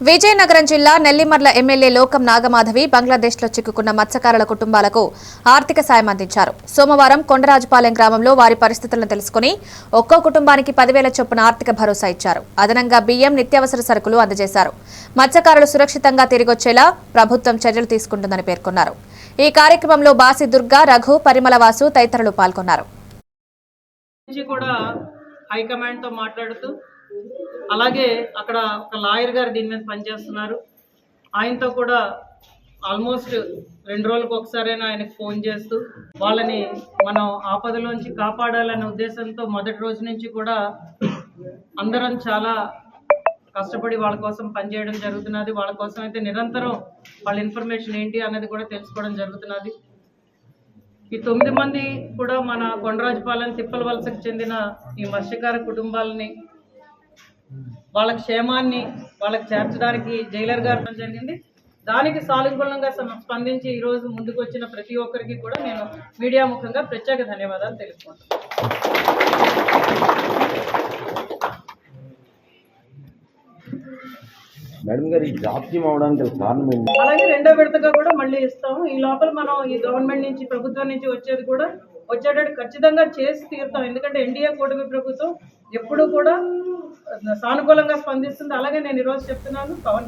విజయనగరం జిల్లా నెల్లిమర్ల ఎమ్మెల్యే లోకం నాగమాధవి బంగ్లాదేశ్లో చిక్కుకున్న మత్స్యకారుల కుటుంబాలకు ఆర్థిక సాయం అందించారు. సోమవారం కొండరాజుపాలెం గ్రామంలో వారి పరిస్థితులను తెలుసుకుని ఒక్కో కుటుంబానికి పదివేల చొప్పున ఆర్థిక భరోసా ఇచ్చారు. అదనంగా బియ్యం నిత్యావసర సరుకులు అందజేశారు. మత్స్యకారులు సురక్షితంగా తిరిగొచ్చేలా ప్రభుత్వం చర్యలు తీసుకుంటుందని పేర్కొన్నారు. ఈ కార్యక్రమంలో బాసి దుర్గా రఘు పరిమళవాసు తదితరులు పాల్గొన్నారు. కూడా హైకమాండ్తో మాట్లాడుతూ అలాగే అక్కడ ఒక లాయర్ గారు దీని మీద పనిచేస్తున్నారు. ఆయనతో కూడా ఆల్మోస్ట్ రెండు రోజులకు ఒకసారైనా ఆయనకు ఫోన్ చేస్తూ వాళ్ళని మనం ఆపదలోంచి కాపాడాలనే ఉద్దేశంతో మొదటి రోజు నుంచి కూడా అందరం చాలా కష్టపడి వాళ్ళ కోసం పనిచేయడం జరుగుతున్నది. వాళ్ళ కోసం అయితే నిరంతరం వాళ్ళ ఇన్ఫర్మేషన్ ఏంటి అన్నది కూడా తెలుసుకోవడం జరుగుతున్నది. ఈ తొమ్మిది మంది కూడా మన కొండరాజుపాలెం తిప్పల వలసకు చెందిన ఈ మత్స్యకార కుటుంబాలని వాళ్ళ క్షేమాన్ని వాళ్ళకి చేర్చడానికి జైలర్ గారు జరిగింది. దానికి సానుకూలంగా స్పందించి ఈ రోజు ముందుకు వచ్చిన ప్రతి ఒక్కరికి కూడా నేను మీడియా ముఖంగా ప్రత్యేక ధన్యవాదాలు తెలుపుకుంటాను అలాగే రెండో విడతగా కూడా మళ్ళీ ఇస్తాము. ఈ లోపల మనం ఈ గవర్నమెంట్ నుంచి ప్రభుత్వం నుంచి వచ్చేది కూడా వచ్చేటట్టు ఖచ్చితంగా చేసి తీరుతాం. ఎందుకంటే ఎన్డీఏ కూటమి ప్రభుత్వం ఎప్పుడు కూడా సానుకూలంగా స్పందిస్తుంది. అలాగే నేను ఈరోజు చెప్తున్నాను పవన్